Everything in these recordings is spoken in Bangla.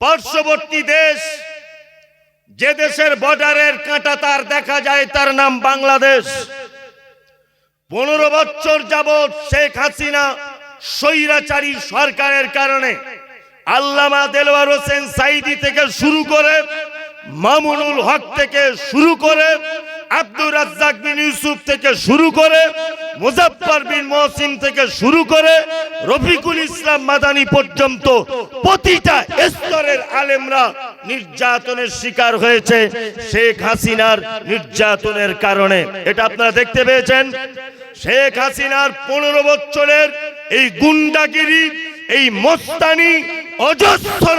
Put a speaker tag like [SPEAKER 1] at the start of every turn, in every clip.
[SPEAKER 1] পার্শ্ববর্তী দেশ, যে দেশের বর্ডারের কাঁটা তার দেখা যায়, তার নাম বাংলাদেশ। পনেরো বছর যাবৎ শেখ হাসিনা স্বৈরাচারী সরকারের কারণে আল্লামা দেলওয়ার হোসেন সাইদি থেকে শুরু করে মামুনুল হক থেকে শুরু করে আব্দুর রাজ্জাক বিন ইউসুফ থেকে শুরু করে মুজাফফর বিন মহসিন থেকে শুরু করে রফিকুল ইসলাম মাদানি পর্যন্ত প্রতিটা স্তরের আলেমরা নির্যাতনের শিকার হয়েছে শেখ হাসিনার নির্যাতনের কারণে। এটা আপনারা দেখতে পেয়েছেন। শেখ হাসিনার পনেরো বছরের এই গুন্ডাগিরি, এই মোস্তানি, অজস্র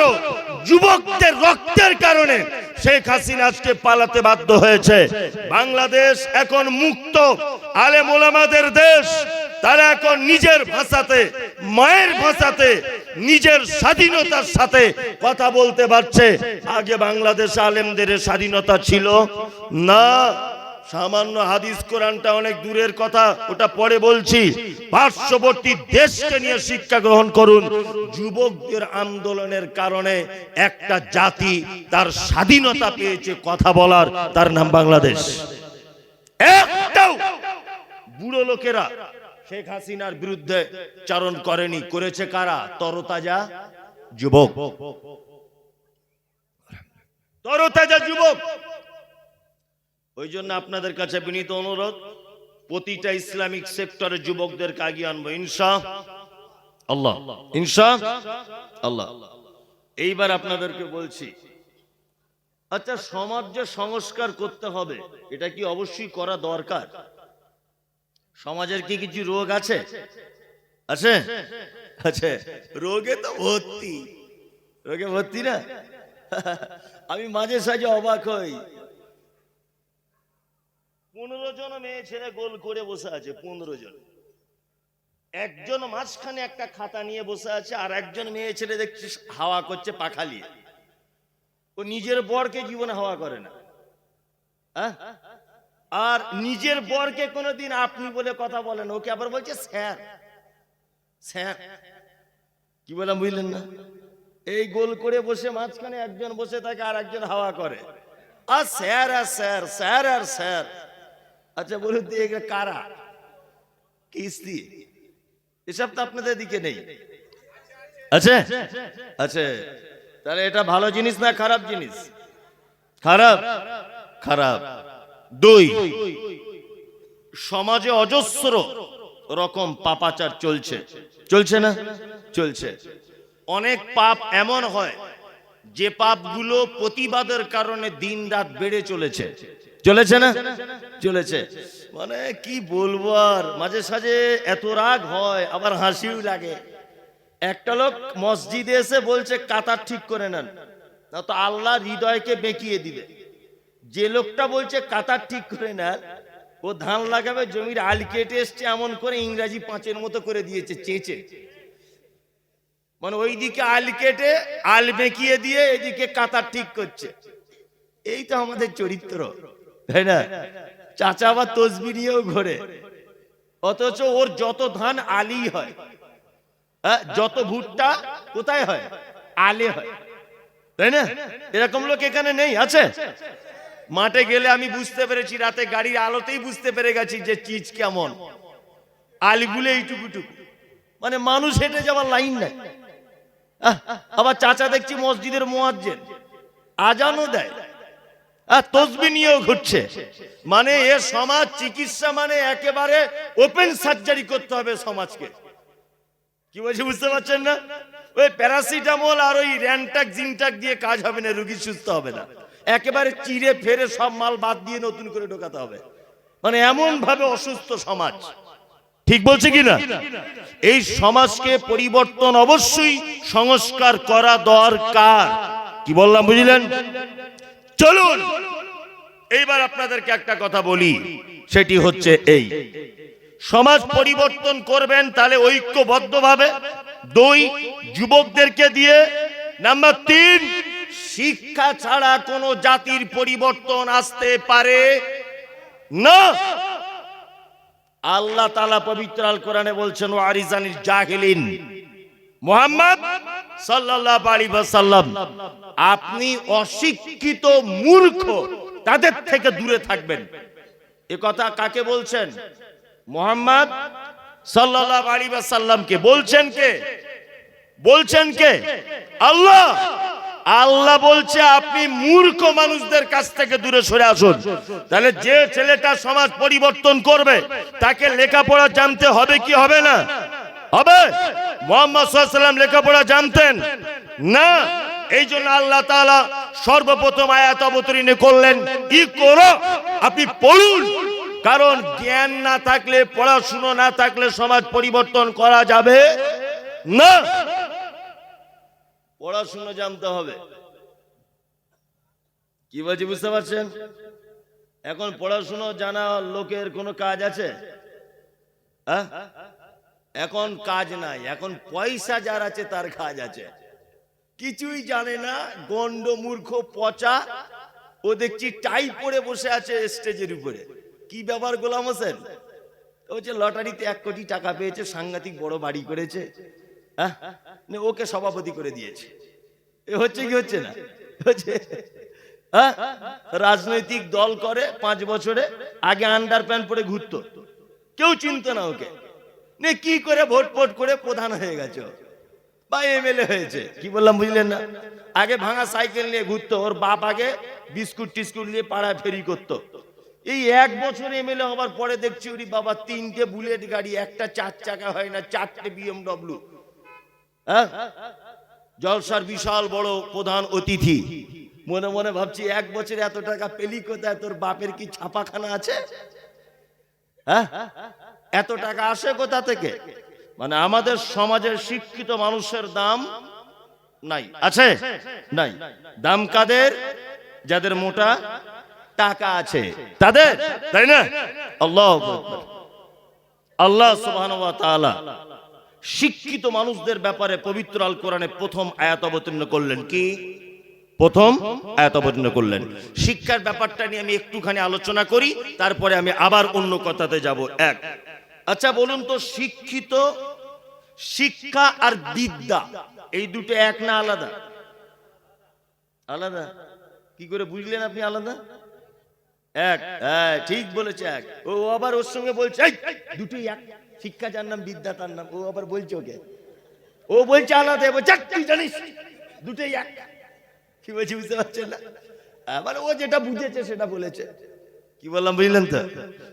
[SPEAKER 1] যুবকদের রক্তের কারণে শেখ হাসিনা আজকে পালাতে বাধ্য হয়েছে। বাংলাদেশ এখন মুক্ত, আলেম ওলামাদের দেশ। তারা এখন নিজের ভাষাতে, মায়ের ভাষাতে, নিজের স্বাধীনতার সাথে কথা বলতে পারছে। আগে বাংলাদেশ আলেমদের স্বাধীনতা ছিল না সামান্য হাদিস কোরআনটা অনেক দূরের কথা, ওটা পরে বলছি। পার্শ্ববর্তী দেশকে নিয়ে শিক্ষা গ্রহণ করুন। যুবকদের আন্দোলনের কারণে একটা জাতি তার স্বাধীনতা পেয়েছে কথা বলার, তার নাম বাংলাদেশ। বুড়ো লোকেরা শেখ হাসিনার বিরুদ্ধে চারণ করেনি। করেছে কারা? তরতাজা যুবক। তরতাজা যুবক। ওই জন্য আপনাদের কাছে বিনীত অনুরোধ, প্রতিটা ইসলামিক সেক্টরের যুবকদেরকে আগিয়ে আনব, ইনশা আল্লাহ ইনশা আল্লাহ। এইবার আপনাদেরকে বলছি আচ্ছা সমাজ যে সংস্কার করতে হবে, এটা কি অবশ্যই করা দরকার? সমাজের কি কিছু রোগ আছে? আছে? আছে। রোগে তো ভর্তি। রোগে ভর্তি না? আমি মাঝে সাঝে অবাক হই। পনেরো জন মেয়ে ছেলে গোল করে বসে আছে, পনেরো জন। একজন মাঝখানে একটা খাতা নিয়ে বসে আছে, আর একজন মেয়ে ছেলে দেখছি হাওয়া করছে পাখা নিয়ে। ও নিজের বরকে জীবনে হাওয়া করে না। হ্যাঁ? আর নিজের বরকে কোনোদিন আপনি বলে কথা বলেন ওকে আবার বলছে স্যার। স্যার। কি বললাম বুঝলেন না? এই গোল করে বসে মাঝখানে একজন বসে থাকে আর একজন হাওয়া করে। আর স্যার আর স্যার স্যার, আর স্যার। আচ্ছা বলুন তো, এগুলো কারা? কিস্তি এসব তো আপনাদের দিকে নেই। আচ্ছা আচ্ছা তাহলে এটা ভালো জিনিস না খারাপ জিনিস? খারাপ? খারাপ। দুই, সমাজে অজস্র রকম পাপাচার চলছে। চলছে না? চলছে। অনেক পাপ এমন হয় যে পাপগুলো প্রতিবাদের কারণে দিন রাত বেড়ে চলেছে। চলেছে না? চলেছে। মানে কি বলব আর মাঝে সাঝে এত রাগ হয় আবার হাসিও লাগে। একটা লোক মসজিদে এসে বলছে কাতার ঠিক করে নেন। না তো আল্লাহ হৃদয়কে বেঁকিয়ে দিবে। যে লোকটা বলছে কাতার ঠিক করে নেন ও ধান লাগাবে জমির আল কেটে এসছে এমন করে ইংরাজি পাঁচের মতো করে দিয়েছে চেঁচে। মানে ওইদিকে আল কেটে আল বেঁকিয়ে দিয়ে এদিকে কাতার ঠিক করছে। এই তো আমাদের চরিত্র তাই না? চাচা আবার তসবি নিয়েও ঘোরে। অথচ ওর যত ধান আলি হয় হ্যাঁ, যত ভুট্টা কোথায় হয়? আলে হয়। তাই না? এরকম লোক এখানে নেই আছে? মাঠে গেলে আমি বুঝতে পেরেছি রাতে গাড়ির আলোতেই বুঝতে পেরে গেছি যে চিজ কেমন। আলিগুলো এইটুকুটুকু। মানে মানুষ হেঁটে যাওয়ার লাইন নাই। আবার চাচা দেখছি মসজিদের মোয়াজ্জেন। আজানও দেয়। আর তসবি নিয়েও ঘুরছে। মানে এ সমাজ চিকিৎসা মানে একেবারে ওপেন সার্জারি করতে হবে সমাজকে। কি বলছি, বুঝতে পারছেন না? ওই প্যারাসিটামল আর ওই র্যানটাক জিনটাক দিয়ে কাজ হবে না, রুগী সুস্থ হবে না। একেবারে চিড়ে ফেরে সব মাল বাদ দিয়ে নতুন করে ঢোকাতে হবে। মানে এমন ভাবে অসুস্থ সমাজ। ঠিক বলছে কি না এই সমাজকে পরিবর্তন অবশ্যই সংস্কার করা দরকার। কি বললাম বুঝলেন? চলুন এইবার আপনাদেরকে একটা কথা বলি সেটি হচ্ছে এই। সমাজ পরিবর্তন করবেন তাহলে ঐক্যবদ্ধভাবে দুই যুবকদেরকে দিয়ে নাম্বার তিন শিক্ষা ছাড়া কোনো জাতির পরিবর্তন আসতে পারে না। আল্লাহ তালা পবিত্র আল কোরআনে বলছেন আরিজানির জাহিলিন। মোহাম্মদ সাল্লাল্লাহু আলাইহি ওয়াসাল্লাম, আপনি অশিক্ষিত মূর্খ, তাদের থেকে দূরে থাকবেন। এ কথা কাকে বলছেন? মোহাম্মদ সাল্লাল্লাহু আলাইহি ওয়াসাল্লামকে। বলছেন কে? বলছেন কে? আল্লাহ! আল্লাহ বলছে, আপনি মূর্খ মানুষদের কাছ থেকে দূরে সরে আসুন। তাহলে যে ছেলেটা সমাজ পরিবর্তন করবে, তাকে লেখাপড়া জানতে হবে কি হবে না? হবে? মোহাম্মদ লেখাপড়া জানতেন? না। এই জন্য আল্লাহ তাআলা সর্বপ্রথম আয়াত অবতীর্ণ করলেন, কি করো? আপনি পড়ুন। কারণ জ্ঞান না থাকলে, পড়াশুনো না থাকলে সমাজ পরিবর্তন করা যাবে না। পড়াশুনো জানতে হবে। কি বলছি বুঝতে পারছেন? এখন পড়াশুনো জানা লোকের কোনো কাজ আছে? হ্যাঁ? এখন কাজ নাই, এখন পয়সা যার আছে তার কাজ আছে। কিছুই জানে না গন্ড মূর্খ পচা, ও দেখছি টাই পরে বসে আছে স্টেজের উপরে। কি ব্যাপার গোলাম হোসেন? ও যে লটারিতে এক কোটি টাকা পেয়েছে, সাংঘাতিক বড় বাড়ি করেছে। হ্যাঁ? ওকে সভাপতি করে দিয়েছে। এ হচ্ছে কি হচ্ছে না? হচ্ছে। হ্যাঁ? রাজনৈতিক দল করে পাঁচ বছরে, আগে আন্ডার প্যান্ট পরে ঘুরতো। কেউ চিনত না ওকে। নে, কি করে ভোট ফোট করে প্রধান হয়ে গেছে। বা এমএলএ হয়েছে, কি বললাম বুঝলেন না? আগে ভাঙা সাইকেল নিয়ে ঘুরতো, ওর বাপ আগে বিস্কুট টিস্কুট নিয়ে পাড়ায় ফেরি করতো। এই এক বছর এমএলএ হবার পরে দেখছি ওরি বাবা তিনটে বুলেট গাড়ি, একটা চার চাকা হয় না, চারটে বিএমডব্লিউ হ্যাঁ? জলসার বিশাল বড় প্রধান অতিথি। মনে মনে ভাবছি, এক বছরে এত টাকা পেলি কোথায়? তোর বাপের কি ছাপাখানা আছে? হ্যাঁ? এত টাকা আসে কোথা থেকে? মানে আমাদের সমাজের শিক্ষিত মানুষের দাম নাই। আছে? নাই। দাম কাদের? যাদের মোটা টাকা আছে। তাদের? তাই না? আল্লাহ আল্লাহ সুবহানাহু ওয়া তাআলা শিক্ষিত মানুষদের ব্যাপারে পবিত্র আল কোরআনে প্রথম আয়াত অবতীর্ণ করলেন কি? প্রথম আয়াত অবতীর্ণ করলেন। শিক্ষার ব্যাপারটা নিয়ে আমি একটুখানি আলোচনা করি, তারপরে আমি আবার অন্য কথাতে যাব। এক আচ্ছা বলুন তো, শিক্ষিত শিক্ষা আর বিদ্যা, এই দুটো এক না আলাদা? আলাদা? কি করে বুঝলেন আপনি আলাদা? এক হ্যাঁ ঠিক বলেছে এক। ও আবার ওর সঙ্গে বলছে দুটোই এক। শিক্ষা যার নাম বিদ্যা তার নাম। ও আবার বলছে ওকে। ও বলছে আলাদা বলছে, "যাক, তুই জানিস দুটোই এক। কি বলছি বুঝতে পারছেন না? আবার ও যেটা বুঝেছে সেটা বলেছে। কি বললাম বুঝলেন তো?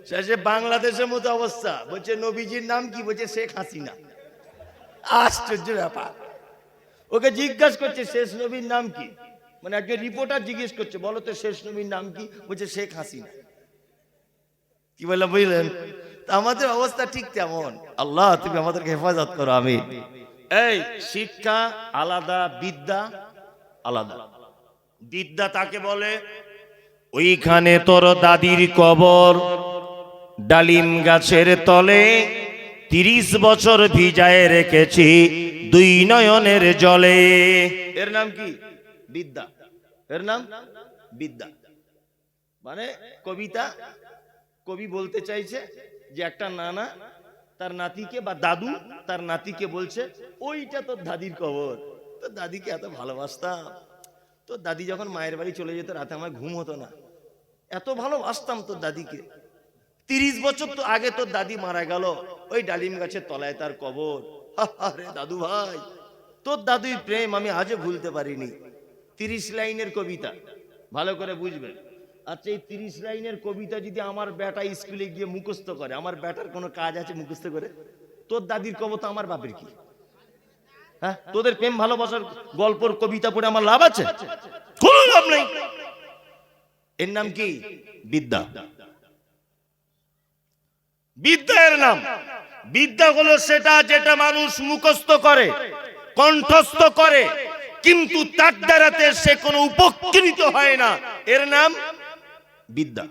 [SPEAKER 1] শেষে বাংলাদেশের মতো অবস্থা। বলছে নবীজির নাম কি? বলছে শেখ হাসিনা। আশ্চর্য ব্যাপার। ওকে জিজ্ঞাসা করছে শেষ নবীর নাম কি? মানে একজন রিপোর্টার জিজ্ঞেস করছে বলো তো শেষ নবীর নাম কি? বলছে শেখ হাসিনা। কি বললাম বুঝলেন? আমাদের অবস্থা ঠিক তেমন। আল্লাহ, তুমি আমাদেরকে হেফাজত করো আমি এই, শিক্ষা আলাদা, বিদ্যা আলাদা। বিদ্যা তাকে বলে, ওইখানে তোর দাদির কবর, ডালিম গাছের তলে তিরিশ বছর ভিজায় রেখেছি দুই নয়নের জলে। এর নাম কি? বিদ্যা। এর নাম? বিদ্যা। মানে কবিতা? কবি বলতে চাইছে যে একটা নানা তার নাতিকে বা দাদু তার নাতিকে বলছে, ওইটা তোর দাদির কবর তোর দাদিকে এত ভালোবাসতাম। তোর দাদি যখন মায়ের বাড়ি চলে যেত, রাতে আমার ঘুম হতো না। এত ভালোবাসতাম তোর দাদিকে। তিরিশ বছর তো আগে তোর দাদি মারা গেল। ওই ডালিম গাছের তলায় তার কবর। আরে দাদু ভাই। তোর দাদুই প্রেম আমি আজও ভুলতে পারিনি। তিরিশ লাইনের কবিতা। ভালো করে বুঝবেন। আচ্ছা এই তিরিশ লাইনের কবিতা যদি আমার বেটা স্কুলে গিয়ে মুখস্থ করে, আমার বেটার কোনো কাজ আছে মুখস্থ করে? তোর দাদির কবর তো আমার বাপের কি? হ্যাঁ? তোদের প্রেম ভালোবাসার গল্পর কবিতা পড়ে আমার লাভ আছে? কোনো লাভ নেই। এর নাম কি? বিদ্যা। বিদ্যা এর নাম। বিদ্যা হলো সেটা যেটা মানুষ মুখস্থ করে, কণ্ঠস্থ করে, কিন্তু তার দ্বারাতে সে কোনো উপকৃত হয় না। এর নাম? বিদ্যা।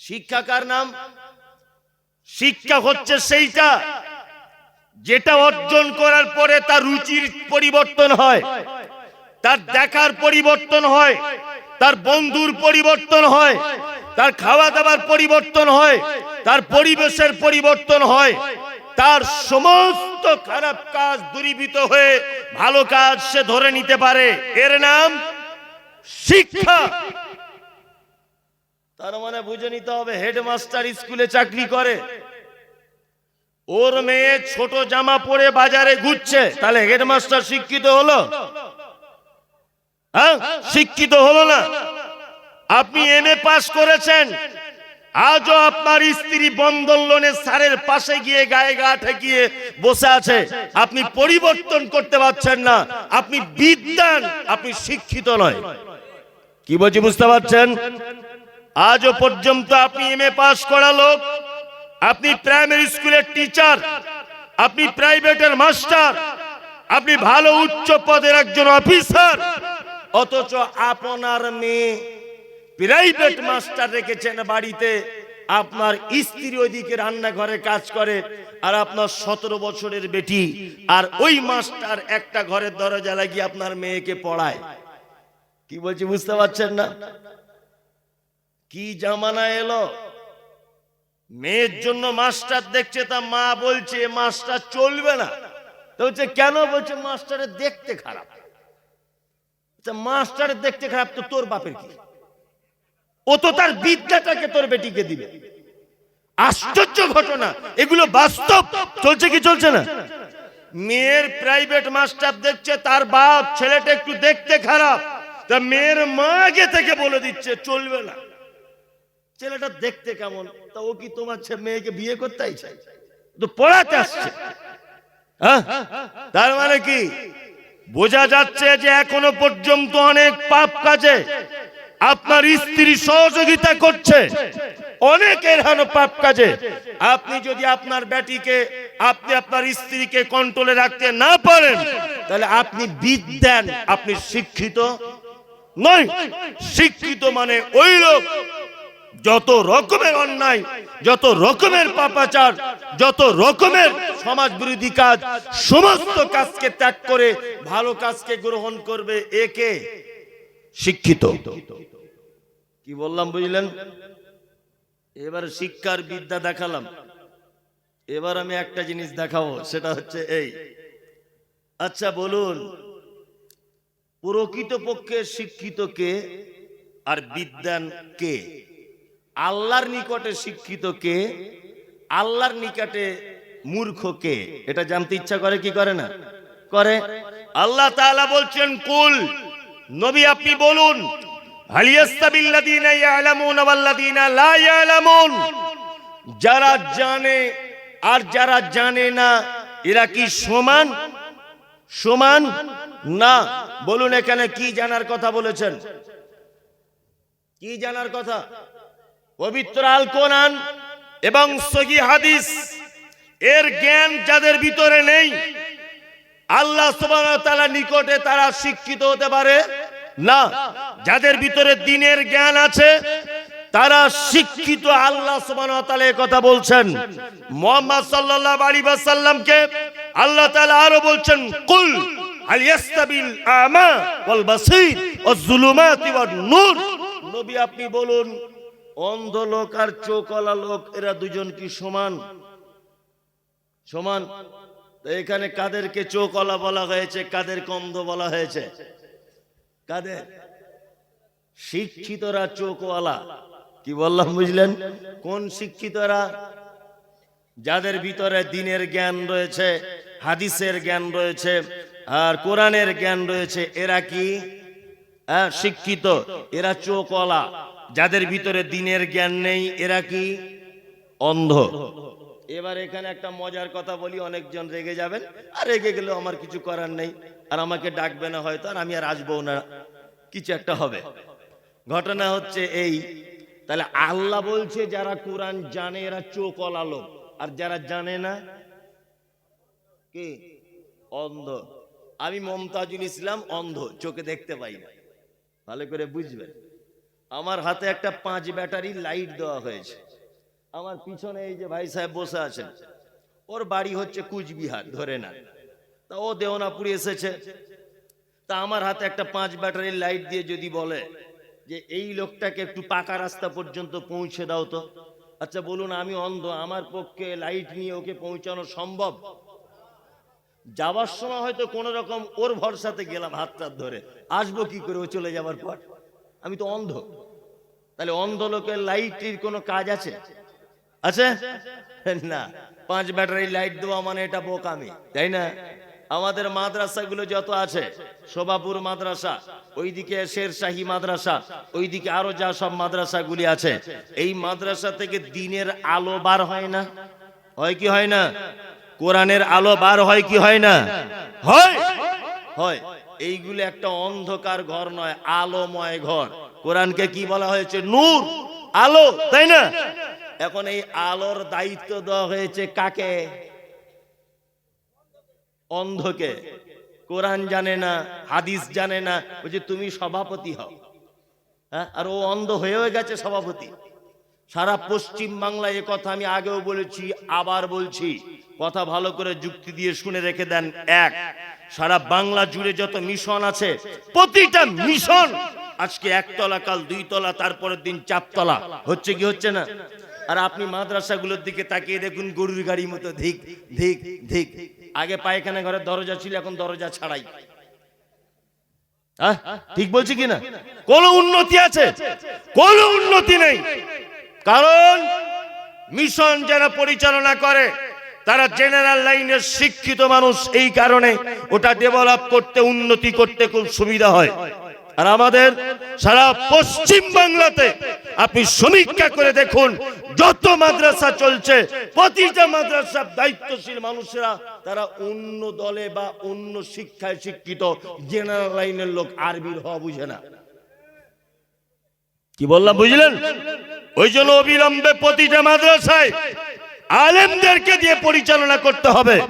[SPEAKER 1] শিক্ষাকার নাম? শিক্ষা হচ্ছে সেইটা যেটা অর্জন করার পরে তার রুচির পরিবর্তন হয়, তার দেখার পরিবর্তন হয়, তার বন্ধুর পরিবর্তন হয়, তার খাওয়া দাওয়ার পরিবর্তন হয়, তার পরিবেশের পরিবর্তন হয়, তার সমস্ত খারাপ কাজ দূরীভূত হয়ে ভালো কাজ সে ধরে নিতে পারে। এর নাম শিক্ষা। তার মানে বুঝে নিতে হবে হেডমাস্টার স্কুলে চাকরি করে। ওর মেয়ে ছোট জামা পরে বাজারে ঘুরছে। তাহলে হেডমাস্টার শিক্ষিত হলো? হ্যাঁ? শিক্ষিত হলো না। আপনি এম পাস করেছেন। আজও আপনার স্ত্রী বন্ধন লোনের সারের পাশে গিয়ে গায়ে গা ঠেকিয়ে বসে আছে। আপনি পরিবর্তন করতে পারছেন না। আপনি বিদ্যান, আপনি শিক্ষিত নয়। কি বলছি, বুঝতে পারছেন? আজও পর্যন্ত আপনি এম এ পাস করা লোক। আপনি প্রাইমারি স্কুলের টিচার আপনি প্রাইভেটের মাস্টার আপনি ভালো উচ্চ পদের একজন অফিসার অথচ আপনার মেয়ে প্রাইভেট মাস্টার রেখেছেন বাড়িতে। আপনার স্ত্রী ওইদিকে রান্নাঘরে কাজ করে আর আপনার সতেরো বছরের বেটি। আর ওই মাস্টার একটা ঘরের দরজা লাগিয়ে আপনার মেয়েকে পড়ায়। কি বলছি বুঝতে পারছেন না? কি জামানা এলো? মেয়ের জন্য মাস্টার দেখছে, তা মা বলছে, মাস্টার চলবে না। তো বলছে, কেন? বলছে, মাস্টারের দেখতে খারাপ। মাস্টারের দেখতে খারাপ তো তোর বাপের কি? ও তো তার বিদ্যাটাকে তোর বেটিকে দিবে। আশ্চর্য ঘটনা, এগুলো বাস্তব। চলছে কি চলছে না? মেয়ের প্রাইভেট মাস্টার দেখছে, তার বাপ ছেলেটা একটু দেখতে খারাপ। তা মেয়ের মা আগে থেকে বলে দিচ্ছে, চলবে না। ছেলেটা দেখতে কেমন? তা ও কি তোমার মেয়েকে বিয়ে করতে চাই তো পড়াতে আসছে। হ্যাঁ? তার মানে কি? বোঝা যাচ্ছে যে এখনও পর্যন্ত অনেক পাপ কাজে আপনার স্ত্রী সহযোগিতা করছে। অনেক এরহানো পাপ কাজে। আপনি যদি আপনার ব্যাটিকে, আপনি আপনার স্ত্রীকে কন্ট্রোলে রাখতে না পারেন, তাহলে আপনি বিদ্যান, আপনি শিক্ষিত নয় শিক্ষিত মানে ওই লোক যত রকমের অন্যায়, যত রকমের পাপাচার, যত রকমের সমাজ বিরোধী কাজ, সমস্ত কাজকে ত্যাগ করে ভালো কাজকে গ্রহণ করবে একে শিক্ষিত। কি বললাম বুঝলেন? এবার শিক্ষার বিদ্যা দেখালাম। এবার আমি একটা জিনিস দেখাবো, সেটা হচ্ছে এই। আচ্ছা বলুন প্রকৃত পক্ষে শিক্ষিত কে আর বিদ্যান কে? আল্লাহর নিকটে শিক্ষিত কে? আল্লাহর নিকটে মূর্খ কে? এটা জানতে ইচ্ছা করে কি করে না? করে। আল্লাহ তাআলা বলছেন, কুল, নবী আপনি বলুন, হাল ইয়াস্তাবিল্লাযীনা ইয়ালামুনা ওয়াল্লাযীনা লা ইয়ালামুন? যারা জানে আর যারা জানে না, এরা কি সমান? সমান না? বলুন এখানে কি জানার কথা বলেছেন? কি জানার কথা? পবিত্র আল কোরআন এবং সহি হাদিস, এর জ্ঞান যাদের ভিতরে নেই, আল্লাহ সুবহানাহু নিকটে তারা শিক্ষিত হতে পারে? না। যাদের ভিতরে দিনের জ্ঞান আছে, তারা শিক্ষিত আল্লাহ তাআলা কথা বলছেন। মুহাম্মদ সাল্লাল্লাহু আলাইহি ওয়াসাল্লামকে আল্লাহ তাআলা আরও বলছেন, কুল হাল ইয়াস্তাবিল আমা ওয়াল বাসীর ওয়াজ জুলুমাতি ওয়ান নূর নবী আপনি বলুন অন্ধ লোক আর চোখওয়ালা লোক এরা দুজন কি সমান? সমান? এখানে কাদেরকে চোখওয়ালা বলা হয়েছে কাদের অন্ধ বলা হয়েছে? কাদের? শিক্ষিতরা চোখওয়ালা কি বললাম বুঝলেন? কোন শিক্ষিতরা? যাদের ভিতরে দিনের জ্ঞান রয়েছে হাদিসের জ্ঞান রয়েছে আর কোরআনের জ্ঞান রয়েছে এরা কি? হ্যাঁ, শিক্ষিত। এরা চোখওয়ালা যাদের ভিতরে দিনের জ্ঞান নেই, এরা কি অন্ধ? এবার এখানে একটা মজার কথা বলি, অনেকজন রেগে যাবেন, আর রেগে গেলেও আমার কিছু করার নেই, আর আমাকে ডাকবে না হয়তো, আর আমি আর আসব না। কিছু একটা হবে। ঘটনা হচ্ছে এই, তাহলে আল্লাহ বলছে, যারা কোরআন জানে, এরা চোখ অলালো আর যারা জানে না, কে? অন্ধ। আমি মমতাজুল ইসলাম অন্ধ, চোখে দেখতে পাই ভালো করে বুঝবেন। আমার হাতে একটা পাঁচ ব্যাটারি লাইট দেওয়া হয়েছে। আমার পিছনে এই যে ভাই সাহেব বসে আছেন, ওর বাড়ি হচ্ছে কুচবিহার, ধরে না। তা ও দেওনাপুরি এসেছে। তা আমার হাতে একটা পাঁচ ব্যাটারি লাইট দিয়ে যদি বলে যে এই লোকটাকে একটু পাকা রাস্তা পর্যন্ত পৌঁছে দাও তো। আচ্ছা বলুন, আমি অন্ধ, আমার পক্ষে লাইট নিয়ে ওকে পৌঁছানো সম্ভব? যাওয়ার সময় হয়তো কোন রকম ওর ভরসাতে গেলাম হাত টাত ধরে। আসব কি করে? ও চলে যাওয়ার পর। আমি তো অন্ধ। তাহলে অন্ধ লোকের লাইটের কোনো কাজ আছে? আছে? না। পাঁচ ব্যাটারি লাইট দেওয়া মানে এটা বোকামি, তাই না? আমাদের মাদ্রাসাগুলো যত আছে, শোভাপুর মাদ্রাসা, ওইদিকে শেরশাহী মাদ্রাসা, ওইদিকে আরও যা সব মাদ্রাসাগুলি আছে, এই মাদ্রাসা থেকে দিনের আলো বার হয় না? হয় কি হয় না? কোরআনের আলো বার হয় কি হয় না? হয়! হয়! এইগুলো একটা অন্ধকার ঘর নয়, আলোময় ঘর। কোরআনকে কি বলা হয়েছে? নূর। আলো, তাই না? এখন এই আলোর দায়িত্ব দেওয়া হয়েছে কাকে? অন্ধকে। কোরআন জানে না, হাদিস জানে না বলছে তুমি সভাপতি হও। হ্যাঁ? আর ও অন্ধ হয়েও গেছে সভাপতি। সারা পশ্চিম বাংলায় কথা আমি আগেও বলেছি, আবার বলছি। কথা ভালো করে যুক্তি দিয়ে শুনে রেখে দেন, এক। সারা বাংলা জুড়ে যত মিশন আছে, প্রতিটা মিশন আজকে একতলা কাল দুই তলা তারপরের দিন চারতলা। হচ্ছে কি, হচ্ছে না? আর আপনি মাদ্রাসাগুলোর দিকে তাকিয়ে দেখুন, গরুর গাড়ির মতো ধিক ধিক ধিক। আগে পায়খানা ঘরের দরজা ছিল, এখন দরজা ছাড়াই। হ্যাঁ? ঠিক বলছি কিনা কোন উন্নতি আছে? কোন উন্নতি নেই। কারণ মিশন যারা পরিচালনা করে তারা জেনারেল লাইনের শিক্ষিত মানুষ, এই কারণে ওটা ডেভেলপ করতে, উন্নতি করতে খুব সুবিধা হয়। আর আমাদের সারা পশ্চিম বাংলাতে আপনি সমীক্ষা করে দেখুন, যত মাদ্রাসা চলছে, প্রতিটা মাদ্রাসার দায়িত্বশীল মানুষেরা তারা অন্য দলে বা অন্য শিক্ষায় শিক্ষিত জেনারেল লাইনের লোক আরবির হওয়া বুঝে না। কি বললাম, বুঝলেন? ওই জন্য অবিলম্বে প্রতিটা মাদ্রাসায় আলেমদেরকে দিয়ে পরিচালনা করতে হবে।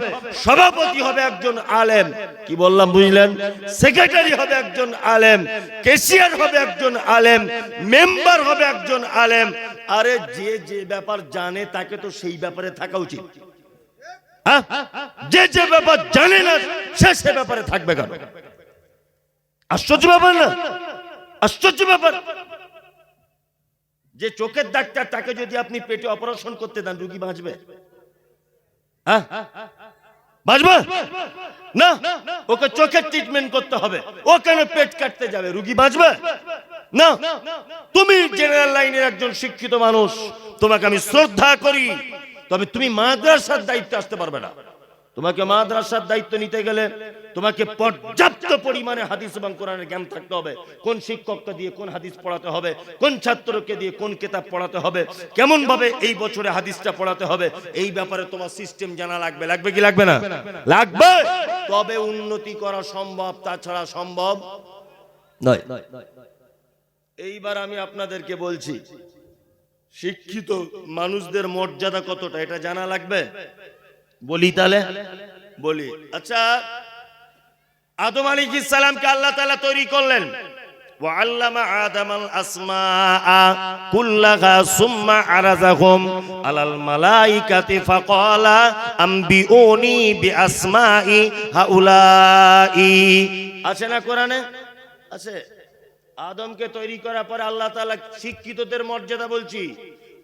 [SPEAKER 1] সভাপতি হবে একজন আলেম। কি বললাম, বুঝলেন? সেক্রেটারি হবে একজন আলেম। কেশিয়ার হবে একজন আলেম। মেম্বার হবে একজন আলেম। আরে যে যে ব্যাপার জানে, তাকে তো সেই ব্যাপারে থাকা উচিত। হ্যাঁ? যে যে ব্যাপার জানে না, সে সে ব্যাপারে থাকবে কেন? আশ্চর্য ব্যাপার না? আশ্চর্য ব্যাপার। যে চোখের ডাক্তার তাকে যদি আপনি পেটে অপারেশন করতে দেন, রুগী বাঁচবে? হ্যাঁ? বাঁচবে? না? ওকে চোখের ট্রিটমেন্ট করতে হবে। ও কেন পেট কাটতে যাবে? রুগী বাঁচবে? না? তুমি জেনারেল লাইনের একজন শিক্ষিত মানুষ। তোমাকে আমি শ্রদ্ধা করি। তবে তুমি মাদ্রাসার দায়িত্ব আসতে পারবে না। তোমাকে মাদ্রাসার দায়িত্ব নিতে গেলে তোমাকে পর্যাপ্ত পরিমাণে হাদিস এবং কোরআনের জ্ঞান থাকতে হবে। কোন শিক্ষককে দিয়ে কোন হাদিস পড়াতে হবে, কোন ছাত্রকে দিয়ে কোন কিতাব পড়াতে হবে কেমন ভাবে এই বছরে হাদিসটা পড়াতে হবে, এই ব্যাপারে তোমার সিস্টেম জানা লাগবে। লাগবে কি লাগবে না? লাগবে! তবে উন্নতি করা সম্ভব, তাছাড়া সম্ভব নয়। এইবার আমি আপনাদেরকে বলছি, শিক্ষিত মানুষদের মর্যাদা কতটা, এটা জানা লাগবে? বলি তাহলে? বলি। আচ্ছা আদম আলী সালামকে আল্লাহ তাআলা তৈরি করলেন وعلم آدم الأسماء كلها ثم عرضهم على الملائكة فقال أنبئوني بأسماء هؤلاء আছে না কোরআনে আছে আদমকে তৈরি করার পরে আল্লাহ তাআলা শিক্ষিতদের মর্যাদা বলছি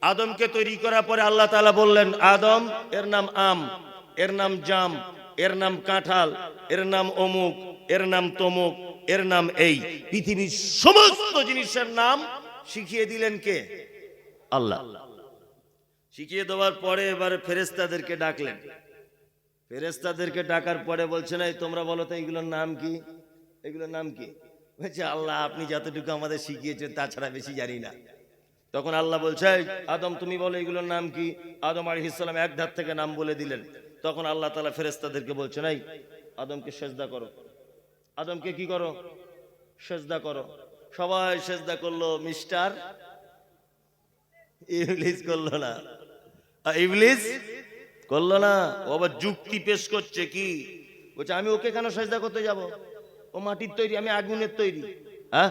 [SPEAKER 1] আদমকে তৈরি করার পরে আল্লাহ তাআলা বললেন আদম এর নাম আম এর নাম জাম এর নাম কাঁঠাল এর নাম অমুক এর নাম তমুক এর নাম এই। পৃথিবীর সমস্ত জিনিসের নাম শিখিয়ে দিলেন কে? আল্লাহ। শিখিয়ে দেওয়ার পরে এবারে ফেরেস্তাদেরকে ডাকলেন। ফেরেস্তাদেরকে ডাকার পরে বলছে না তোমরা বলো তো এইগুলোর নাম কি? এগুলোর নাম কি? বলছে আল্লাহ আপনি যতটুকু আমাদের শিখিয়েছেন তাছাড়া বেশি জানি না। তখন আল্লাহ বলছে "এই, আদম তুমি বলো এগুলোর নাম কি? আদম আলী ইসলাম এক ধার থেকে নাম বলে দিলেন। তখন আল্লাহ তালা ফেরেস্তাদেরকে বলছে, নাই, আদমকে সেজদা করো। আদমকে কি করো? সেজদা করো। সবাই সেজদা করল, মিস্টার, ইবলিস করল না। ইবলিস করল না? ও আবার যুক্তি পেশ করছে, কি? বলছে, আমি ওকে কেন সেজদা করতে যাব? ও মাটির তৈরি, আমি আগুনের তৈরি। হ্যাঁ?